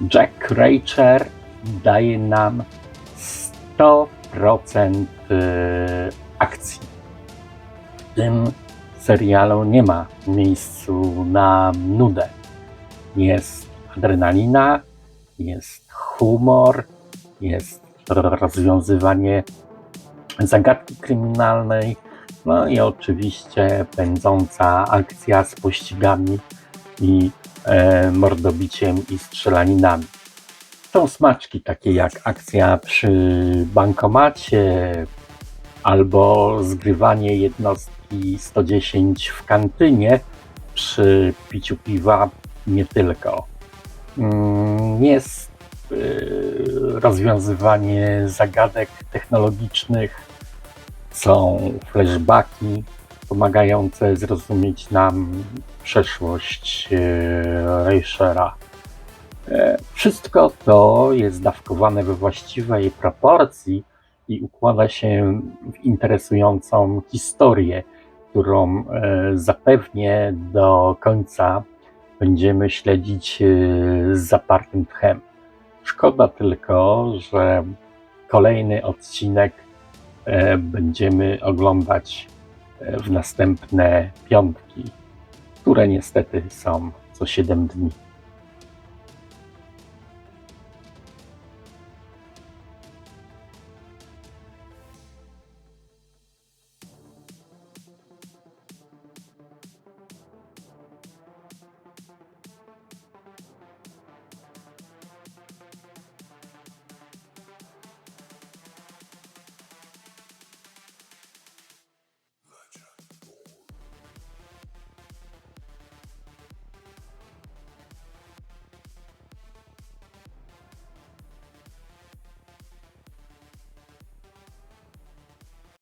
Jack Reacher daje nam 100% y, akcji. W tym serialu nie ma miejscu na nudę. Jest adrenalina, jest humor, jest rozwiązywanie zagadki kryminalnej, no i oczywiście pędząca akcja z pościgami i mordobiciem i strzelaninami. Są smaczki takie jak akcja przy bankomacie albo zgrywanie jednostki 110 w kantynie przy piciu piwa, nie tylko. Mm, Jest y, rozwiązywanie zagadek technologicznych, są flashbacki pomagające zrozumieć nam przeszłość e, Reichera. E, Wszystko to jest dawkowane we właściwej proporcji i układa się w interesującą historię, którą e, zapewnie do końca będziemy śledzić z zapartym tchem. Szkoda tylko, że kolejny odcinek będziemy oglądać w następne piątki, które niestety są co 7 dni.